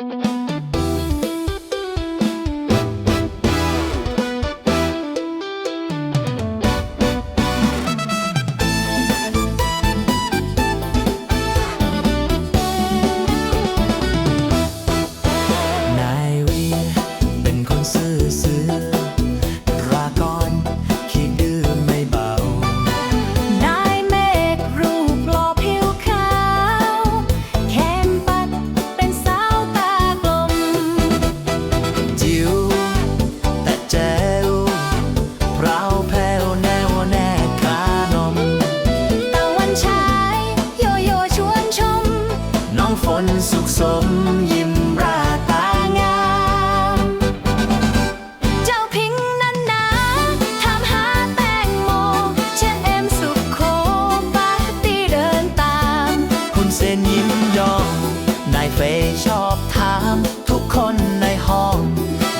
น สมยิ้มราตางาม เจ้าพิงนั้นนาถามหาแตงโมเชเอมสุขโคปาร์ตี้เดินตาม คุณเซนยิ้มยองนายเฟยชอบถาม ทุกคนในห้อง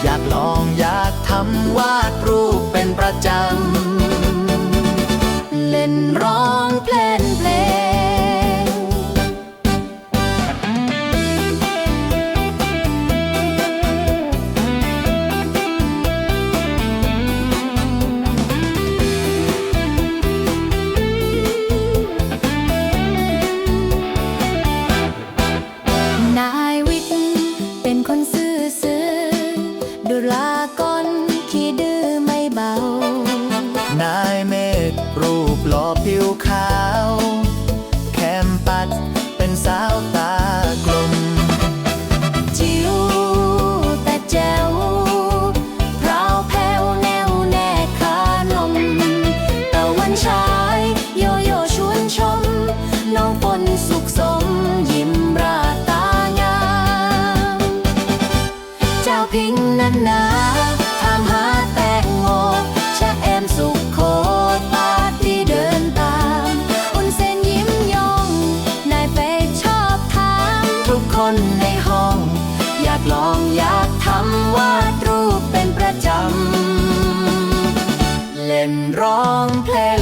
อยากลองอยากทำวาดรูปเป็นประจำ เล่นร้อง ลากรขี้ดื้อไม่เบา นายเมฆรูปหล่อผิวขาว แคมปัดเป็นสาวตากลม จิ๋วแต่แจ๋วพราวแผ้วแนวแน่ขานมตะวันฉาย โยโย่ชวนชม น้องฝนสุข นันนาถามหาแตงโมชะเอมสุขโคตปาร์ตี้เดินตามอุนเซนยิ้มยอง นายเฟยชอบถามทุกคนในห้อง อยากลองอยากทำวาดรูปเป็นประจำ เล่นร้องเพลง